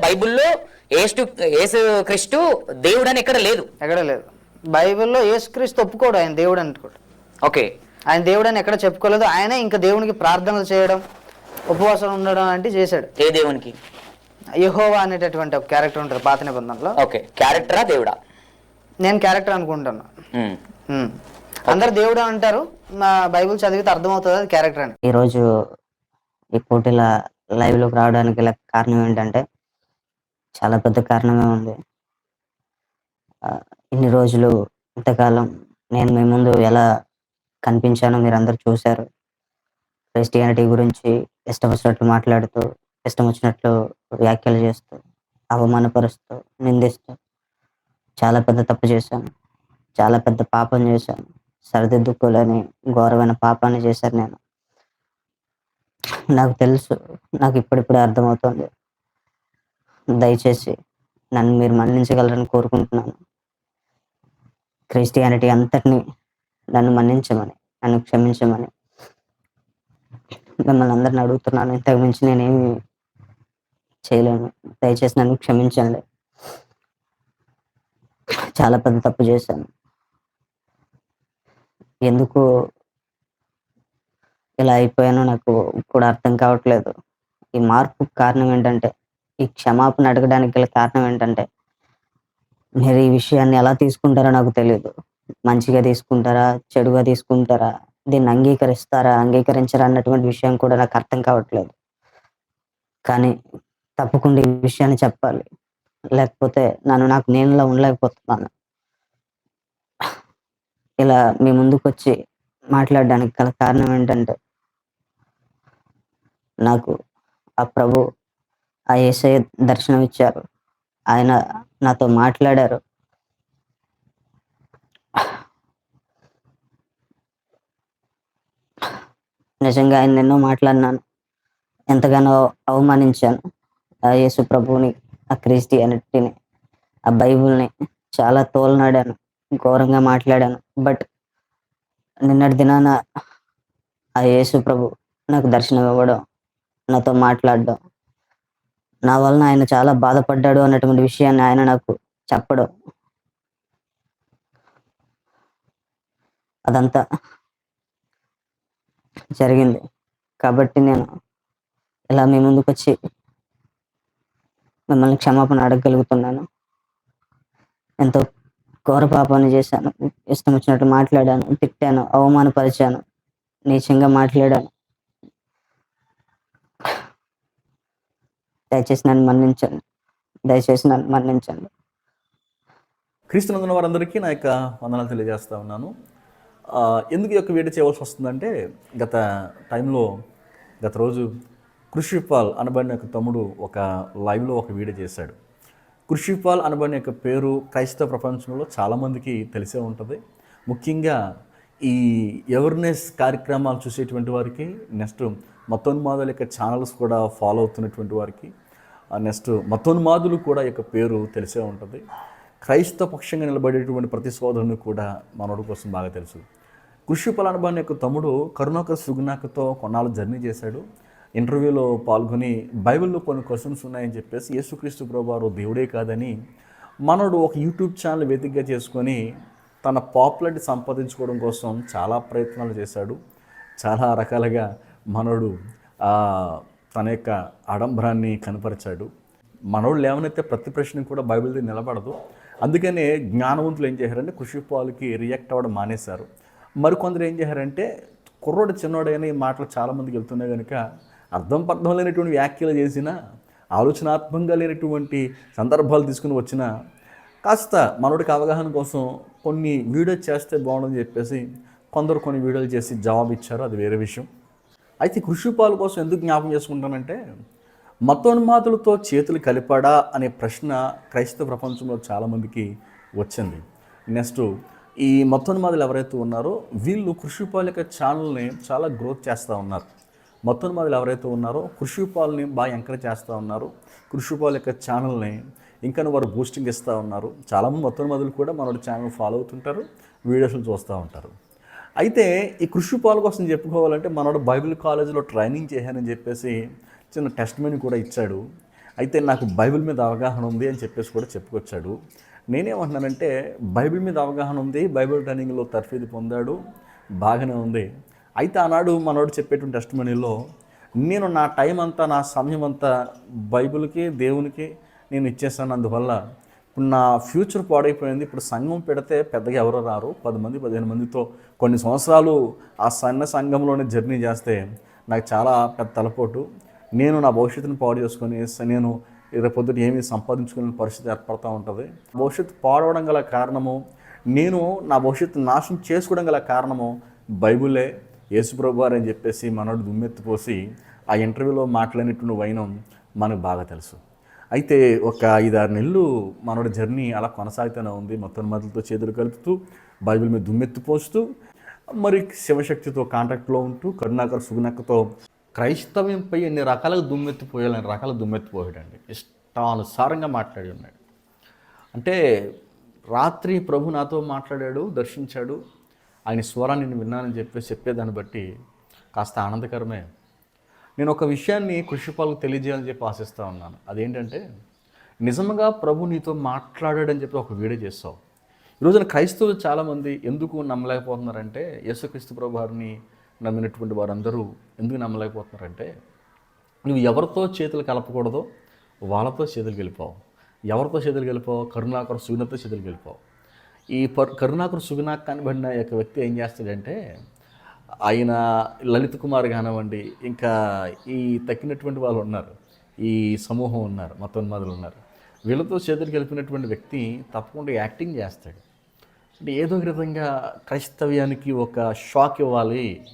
బైబిల్లో ఏసు ఏసు క్రీస్తు దేవుడు అని ఎక్కడ లేదు. ఎక్కడ లేదు. బైబిల్లో యేసుక్రీస్తు ఒప్పుకోడు ఆయన దేవుడు అనుకోడు ఓకే. ఆయన దేవుడు అని ఎక్కడ చెప్పుకోలేదు. ఆయనే ఇంకా దేవునికి ప్రార్థనలు చేయడం ఉపవాసం ఉండడం లాంటివి చేశాడు. ఏ దేవునికి? యహోవా అనేటటువంటి ఒక క్యారెక్టర్ ఉంటుంది పాత నిబంధనలో. ఓకే. క్యారెక్టరా దేవుడా? నేను క్యారెక్టర్ అనుకుంటున్నా ఉమ్. ఉమ్. అందరు దేవుడు అంటారు. మా బైబిల్ చదివితే అర్థమవుతుంది అది క్యారెక్టర్ అని. ఈరోజు ఈ పోటీల లైవ్లోకి రావడానికి గల కారణం ఏంటంటే చాలా పెద్ద కారణమే ఉంది. ఇన్ని రోజులు ఇంతకాలం నేను మీ ముందు ఎలా కనిపించానో మీరు అందరు చూశారు. క్రిస్టియానిటీ గురించి ఇష్టం వచ్చినట్లు మాట్లాడుతూ ఇష్టం వచ్చినట్లు వ్యాఖ్యలు చేస్తూ అవమానపరుస్తూ నిందిస్తూ చాలా పెద్ద తప్పు చేశాను. చాలా పెద్ద పాపం చేశాను. సరిదిద్దుకోలేని ఘోరమైన పాపాన్ని చేశాను నేను. నాకు తెలుసు నాకు ఇప్పుడిప్పుడే అర్థమవుతుంది. దయచేసి నన్ను మీరు మన్నించగలరని కోరుకుంటున్నాను. క్రిస్టియానిటీ అంతటిని నన్ను మన్నించమని నన్ను క్షమించమని మిమ్మల్ని అందరిని అడుగుతున్నాను. ఇంతకు మించి నేనేమి చేయలేను. దయచేసి నన్ను క్షమించండి. చాలా పెద్ద తప్పు చేశాను. ఎందుకు ఇలా అయిపోయానో నాకు ఇప్పుడు అర్థం కావట్లేదు. ఈ మార్పు కారణం ఏంటంటే ఈ క్షమాపణ అడగడానికి గల కారణం ఏంటంటే మీరు ఈ విషయాన్ని ఎలా తీసుకుంటారో నాకు తెలియదు. మంచిగా తీసుకుంటారా? చెడుగా తీసుకుంటారా? దీన్ని అంగీకరిస్తారా? అంగీకరించరా? అన్నటువంటి విషయం కూడా నాకు అర్థం కావట్లేదు. కానీ తప్పకుండా ఈ విషయాన్ని చెప్పాలి. లేకపోతే నన్ను నాకు నేనులా ఉండలేకపోతున్నాను. ఇలా మీ ముందుకు వచ్చి మాట్లాడడానికి గల కారణం ఏంటంటే నాకు ఆ ప్రభు ఆ ఏసఐ దర్శనం ఇచ్చారు ఆయన నాతో మాట్లాడారు. నిజంగా ఆయన ఎన్నో మాట్లాడినాను. ఎంతగానో అవమానించాను. ఆ యేసు ప్రభువుని ఆ క్రిస్టియానిటీని ఆ బైబుల్ని చాలా తోలనాడాను. ఘోరంగా మాట్లాడాను. బట్ నిన్నటి దినాన ఆ యేసు ప్రభు నాకు దర్శనం ఇవ్వడం నాతో మాట్లాడడం నా వలన ఆయన చాలా బాధపడ్డాడు అన్నటువంటి విషయాన్ని ఆయన నాకు చెప్పడం. అదంతా జరిగింది. కాబట్టి నేను ఇలా మీ ముందుకు వచ్చి మిమ్మల్ని క్షమాపణ అడగగలుగుతున్నాను. ఎంతో ఘోర పాపాన్ని చేశాను. ఇష్టం వచ్చినట్టు మాట్లాడాను తిట్టాను అవమానపరిచాను నీచంగా మాట్లాడాను. దయచేసి నన్ను మన్నించండి. దయచేసి నన్ను మన్నించండి. క్రీస్తునందున వారందరికీ నా యొక్క వందనాలు తెలియజేస్తా ఉన్నాను. ఎందుకు ఈ యొక్క వీడియో చేయవలసి వస్తుందంటే గత టైంలో గత రోజు కృషిపాల్ అనబడిన యొక్క తమ్ముడు ఒక లైవ్లో ఒక వీడియో చేశాడు. కృషిపాల్ అనబడిన యొక్క పేరు క్రైస్తవ ప్రపంచంలో చాలామందికి తెలిసే ఉంటుంది. ముఖ్యంగా ఈ అవేర్నెస్ కార్యక్రమాలు చూసేటువంటి వారికి నెక్స్ట్ మతోన్మాదాల యొక్క ఛానల్స్ కూడా ఫాలో అవుతున్నటువంటి వారికి నెక్స్ట్ మతోన్మాదులు కూడా ఈ యొక్క పేరు తెలిసే ఉంటుంది. క్రైస్తవ పక్షంగా నిలబడేటువంటి ప్రతి సోదరుని కూడా మనోడు కోసం బాగా తెలుసు. కృషి పలానబాన్ యొక్క తమ్ముడు కరుణాకర్ సుగునాకతో కొన్నాళ్ళు జర్నీ చేశాడు. ఇంటర్వ్యూలో పాల్గొని బైబిల్లో కొన్ని క్వశ్చన్స్ ఉన్నాయని చెప్పేసి యేసుక్రీస్తు ప్రభువారు దేవుడే కాదని మనోడు ఒక యూట్యూబ్ ఛానల్ వేదికగా చేసుకొని తన పాపులారిటీ సంపాదించుకోవడం కోసం చాలా ప్రయత్నాలు చేశాడు. చాలా రకాలుగా మనోడు తన యొక్క ఆడంబరాన్ని కనపరిచాడు. మనోళ్ళు లేవనైతే ప్రతి ప్రశ్న కూడా బైబిల్ది నిలబడదు అందుకనే జ్ఞానవంతులు ఏం చేశారంటే కృషిపాలకి రియాక్ట్ అవ్వడం మానేశారు. మరికొందరు ఏం చేశారంటే కుర్రోడు చిన్నోడైన ఈ మాటలు చాలామందికి వెళ్తున్నాయి కనుక అర్థం పర్థం లేనటువంటి వ్యాఖ్యలు చేసిన ఆలోచనాత్మకంగా లేనటువంటి సందర్భాలు తీసుకుని వచ్చిన కాస్త మనోడికి అవగాహన కోసం కొన్ని వీడియోస్ చేస్తే బాగుండని చెప్పేసి కొందరు కొన్ని వీడియోలు చేసి జవాబు ఇచ్చారు అది వేరే విషయం. అయితే కృషిపాలు కోసం ఎందుకు జ్ఞాపకం చేసుకుంటానంటే మతోన్మాతులతో చేతులు కలిపాడా అనే ప్రశ్న క్రైస్తవ ప్రపంచంలో చాలామందికి వచ్చింది. నెక్స్ట్ ఈ మతోన్మాదులు ఎవరైతే ఉన్నారో వీళ్ళు కృషిపాల్ యొక్క ఛానల్ని చాలా గ్రోత్ చేస్తూ ఉన్నారు. మతోన్మాదులు ఎవరైతే ఉన్నారో కృషిపాల్ని బాగా ఎంకరేజ్ చేస్తూ ఉన్నారు. కృషిపాల్ యొక్క ఛానల్ని ఇంకా వారు బూస్టింగ్ ఇస్తూ ఉన్నారు. చాలామంది మతోన్మాదులు కూడా మనోడి ఛానల్ ఫాలో అవుతుంటారు వీడియోస్లు చూస్తూ ఉంటారు. అయితే ఈ కృషి పాలు కోసం చెప్పుకోవాలంటే మనోడు బైబిల్ కాలేజీలో ట్రైనింగ్ చేశానని చెప్పేసి చిన్న టెస్ట్ మెను కూడా ఇచ్చాడు. అయితే నాకు బైబిల్ మీద అవగాహన ఉంది అని చెప్పేసి కూడా చెప్పుకొచ్చాడు. నేనేమంటున్నానంటే బైబిల్ మీద అవగాహన ఉంది బైబిల్ ట్రైనింగ్లో తర్ఫీదు పొందాడు బాగానే ఉంది. అయితే ఆనాడు మనోడు చెప్పేటువంటి టెస్ట్ మనీలో నేను నా టైం అంతా నా సమయం అంతా బైబిల్కి దేవునికి నేను ఇచ్చేసాను అందువల్ల ఇప్పుడు నా ఫ్యూచర్ పాడైపోయింది. ఇప్పుడు సంఘం పెడితే పెద్దగా ఎవరు రారు. పది మంది పదిహేను మందితో కొన్ని సంవత్సరాలు ఆ సన్న సంఘంలోనే జర్నీ చేస్తే నాకు చాలా పెద్ద తలపోటు. నేను నా భవిష్యత్తుని పాడు చేసుకొని నేను రేపొద్దున పొద్దుట ఏమీ సంపాదించుకునే పరిస్థితి ఏర్పడుతూ ఉంటుంది. భవిష్యత్తు పాడవడం గల కారణము నేను నా భవిష్యత్తు నాశనం చేసుకోవడం గల కారణము బైబులే. యేసుప్రభు అని చెప్పేసి మనోడు దుమ్మెత్తిపోసి ఆ ఇంటర్వ్యూలో మాట్లాడినటువంటి వైనం మనకు బాగా తెలుసు. అయితే ఒక ఐదారు నెలలు మనోడి జర్నీ అలా కొనసాగుతూనే ఉంది. మొత్తం మొదలతో చేతులు కలుపుతూ బైబిల్ మీద దుమ్మెత్తిపోస్తూ మరి శివశక్తితో కాంటాక్ట్లో ఉంటూ కరుణాకర్ సుగుణక్కతో క్రైస్తవ్యంపై ఎన్ని రకాలుగా దుమ్మెత్తిపోయాలని రకాల దుమ్మెత్తిపోయాడండి ఇష్టానుసారంగా మాట్లాడి ఉన్నాడు. అంటే రాత్రి ప్రభు నాతో మాట్లాడాడు దర్శించాడు. ఆయన స్వరాన్ని నేను విన్నానని చెప్పి చెప్పేదాన్ని బట్టి కాస్త ఆనందకరమే. నేను ఒక విషయాన్ని కృషిపాలకు తెలియజేయాలని చెప్పి ఆశిస్తూ ఉన్నాను. అదేంటంటే నిజంగా ప్రభు నీతో మాట్లాడాడని చెప్పి ఒక వీడియో చేస్తావు. ఈ రోజున క్రైస్తవులు చాలామంది ఎందుకు నమ్మలేకపోతున్నారంటే యేసుక్రీస్తు ప్రభు వారిని నమ్మినటువంటి వారందరూ ఎందుకు నమ్మలేకపోతున్నారంటే నువ్వు ఎవరితో చేతులు కలపకూడదో వాళ్ళతో చేతులు గెలిపావు. ఎవరితో చేతులు గెలిపావు? కరుణాకర సుగుణతో చేతులు గెలిపావు. ఈ పర్ కరుణాకర సుగుణాక్ కనబడిన యొక్క వ్యక్తి ఏం చేస్తాడంటే ఆయన లలిత్ కుమార్ కానివ్వండి ఇంకా ఈ తక్కినటువంటి వాళ్ళు ఉన్నారు ఈ సమూహం ఉన్నారు మతోన్మాదులు ఉన్నారు. వీళ్ళతో చేతులు కలిపినటువంటి వ్యక్తి తప్పకుండా యాక్టింగ్ చేస్తాడు. అంటే ఏదో ఒక విధంగా క్రైస్తవ్యానికి ఒక షాక్ ఇవ్వాలి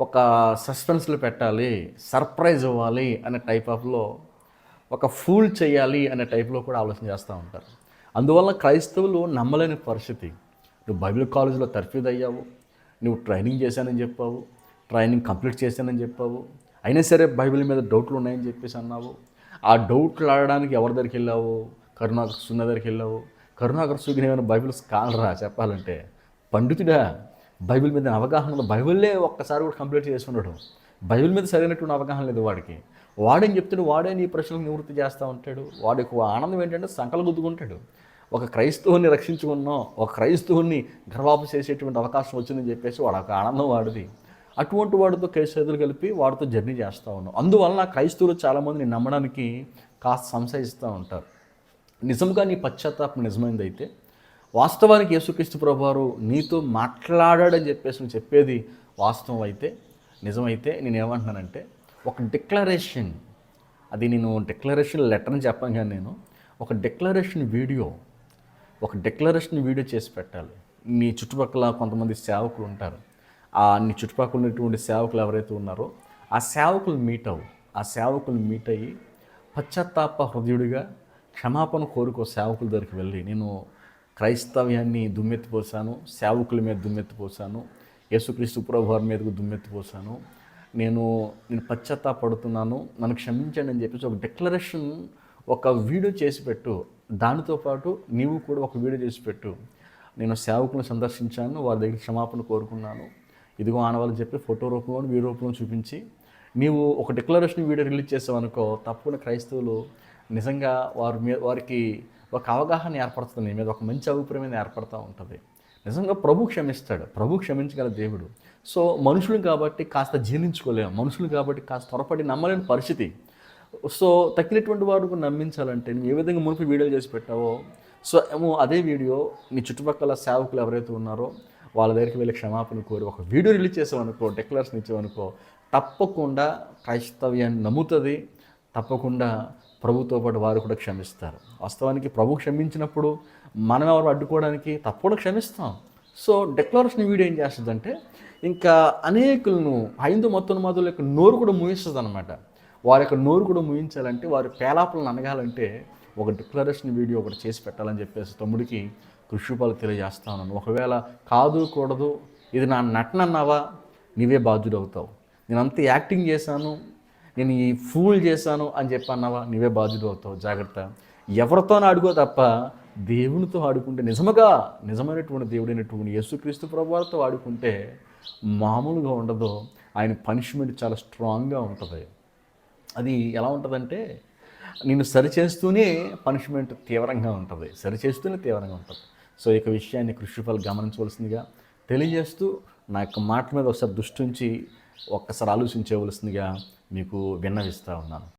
ఒక సస్పెన్స్లు పెట్టాలి సర్ప్రైజ్ ఇవ్వాలి అనే టైప్ ఆఫ్లో ఒక ఫూల్ చేయాలి అనే టైప్లో కూడా ఆలోచన చేస్తూ ఉంటారు. అందువల్ల క్రైస్తవులు నమ్మలేని పరిస్థితి. నువ్వు బైబిల్ కాలేజీలో తర్ఫీదు అయ్యావు నువ్వు ట్రైనింగ్ చేశానని చెప్పావు ట్రైనింగ్ కంప్లీట్ చేశానని చెప్పావు. అయినా సరే బైబిల్ మీద డౌట్లు ఉన్నాయని చెప్పేసి అన్నావు. ఆ డౌట్లు ఆడడానికి ఎవరి దగ్గరికి వెళ్ళావు? కరుణాకర్ సున్న దగ్గరికి వెళ్ళావు. కరుణాకర్ సుగిన ఏమైనా బైబిల్ స్కాలరా? చెప్పాలంటే పండితుడా బైబిల్ మీద అవగాహన ఉంది బైబిల్లే ఒక్కసారి కూడా కంప్లీట్ చేసుకున్నాడు. బైబిల్ మీద సరైనటువంటి అవగాహన లేదు వాడికి. వాడేం చెప్తాడు? వాడే నీ ప్రశ్నలకు నివృత్తి చేస్తూ ఉంటాడు. వాడికి ఆనందం ఏంటంటే సంకలు గుద్దుకుంటాడు. ఒక క్రైస్తవుని రక్షించుకున్నాం ఒక క్రైస్తవుని గర్వాపు చేసేటువంటి అవకాశం వచ్చిందని చెప్పేసి వాడు ఒక ఆనందం వాడిది. అటువంటి వాడితో కేసేదులు కలిపి వాడితో జర్నీ చేస్తూ ఉన్నాం. అందువలన క్రైస్తవులు చాలామందిని నమ్మడానికి కాస్త సంశయిస్తూ ఉంటారు. నిజంగా నీ పశ్చాత్తాపం నిజమైంది అయితే వాస్తవానికి యేసుక్రీస్తు ప్రభువారు నీతో మాట్లాడాడని చెప్పేసి నువ్వు చెప్పేది వాస్తవం అయితే నిజమైతే నేను ఏమంటున్నానంటే ఒక డిక్లరేషన్ అది నేను డిక్లరేషన్ లెటర్ అని చెప్పాను కానీ నేను ఒక డిక్లరేషన్ వీడియో ఒక డిక్లరేషన్ వీడియో చేసి పెట్టాలి. నీ చుట్టుపక్కల కొంతమంది సేవకులు ఉంటారు. ఆ నీ చుట్టుపక్కల ఉన్నటువంటి సేవకులు ఎవరైతే ఉన్నారో ఆ సేవకులు మీట్ అవ్వు. ఆ సేవకులు మీట్ అయ్యి పశ్చాత్తాప హృదయుడిగా క్షమాపణ కోరుకో సేవకుల దగ్గరికి వెళ్ళి నేను క్రైస్తవ్యాన్ని దుమ్మెత్తిపోసాను సేవకుల మీద దుమ్మెత్తిపోసాను యేసుక్రీస్తు ప్రభు వారి మీదకు దుమ్మెత్తిపోసాను నేను నేను పశ్చాత్తాపడుతున్నాను నన్ను క్షమించండి అని చెప్పేసి ఒక డిక్లరేషన్ ఒక వీడియో చేసి పెట్టు. దానితో పాటు నీవు కూడా ఒక వీడియో చేసి పెట్టు. నేను సేవకులను సందర్శించాను వారి దగ్గర క్షమాపణ కోరుకున్నాను. ఇదిగో ఆనవాళ్ళు చెప్పి ఫోటో రూపంలో వీడియో రూపంలో చూపించి నీవు ఒక డిక్లరేషన్ వీడియో రిలీజ్ చేసావనుకో తప్పకుండా క్రైస్తవులు నిజంగా వారి మీద వారికి ఒక అవగాహన ఏర్పడుతుంది నీ మీద ఒక మంచి అభిప్రాయం ఏర్పడుతూ ఉంటుంది. నిజంగా ప్రభు క్షమిస్తాడు. ప్రభు క్షమించగల దేవుడు. సో మనుషులు కాబట్టి కాస్త జీర్ణించుకోలేము మనుషులు కాబట్టి కాస్త త్వరపడి నమ్మలేని పరిస్థితి. సో తక్కినటువంటి వారికి నమ్మించాలంటే నువ్వు ఏ విధంగా మునుపు వీడియోలు చేసి పెట్టావో? సో ఏమో అదే వీడియో నీ చుట్టుపక్కల సేవకులు ఎవరైతే ఉన్నారో వాళ్ళ దగ్గరికి వెళ్ళి క్షమాపణ కోరి ఒక వీడియో రిలీజ్ చేసామనుకో డెక్లరేషన్ ఇచ్చామనుకో తప్పకుండా క్రైస్తవ్యాన్ని నమ్ముతుంది. తప్పకుండా ప్రభుతో పాటు వారు కూడా క్షమిస్తారు. వాస్తవానికి ప్రభు క్షమించినప్పుడు మనం ఎవరు అడ్డుకోవడానికి తప్పకుండా క్షమిస్తాం. సో డెక్లరేషన్ వీడియో ఏం చేస్తుందంటే ఇంకా అనేకులను హైందూ మొత్తం మాదుల యొక్క నోరు కూడా మూయిస్తుంది అనమాట వారి యొక్క నోరు కూడా ముగించాలంటే వారి పేలాపలను అనగాలంటే ఒక డిక్లరేషన్ వీడియో ఒకటి చేసి పెట్టాలని చెప్పేసి తమ్ముడికి కృషిపాలు తెలియజేస్తా ఉన్నాను ఒకవేళ కాదు కూడదు ఇది నా నటన అన్నావా? నీవే బాధ్యుడు అవుతావు. నేను అంత యాక్టింగ్ చేశాను నేను ఈ ఫూల్ చేశాను అని చెప్పి అన్నావా? నీవే బాధ్యుడు అవుతావు. జాగ్రత్త. ఎవరితో ఆడుకో తప్ప దేవునితో ఆడుకుంటే నిజముగా నిజమైనటువంటి దేవుడైనటువంటి యేసుక్రీస్తు ప్రభువారితో ఆడుకుంటే మామూలుగా ఉండదు. ఆయన పనిష్మెంట్ చాలా స్ట్రాంగ్గా ఉంటుంది. అది ఎలా ఉంటుందంటే నేను సరిచేస్తూనే పనిష్మెంట్ తీవ్రంగా ఉంటుంది. సరిచేస్తూనే తీవ్రంగా ఉంటుంది. సో ఈ యొక్క విషయాన్ని కృషిఫల్ గమనించవలసిందిగా తెలియజేస్తూ నా యొక్క మాట మీద ఒకసారి దృష్టి ఉంచి ఒక్కసారి ఆలోచించవలసిందిగా మీకు విన్నవిస్తూ ఉన్నాను.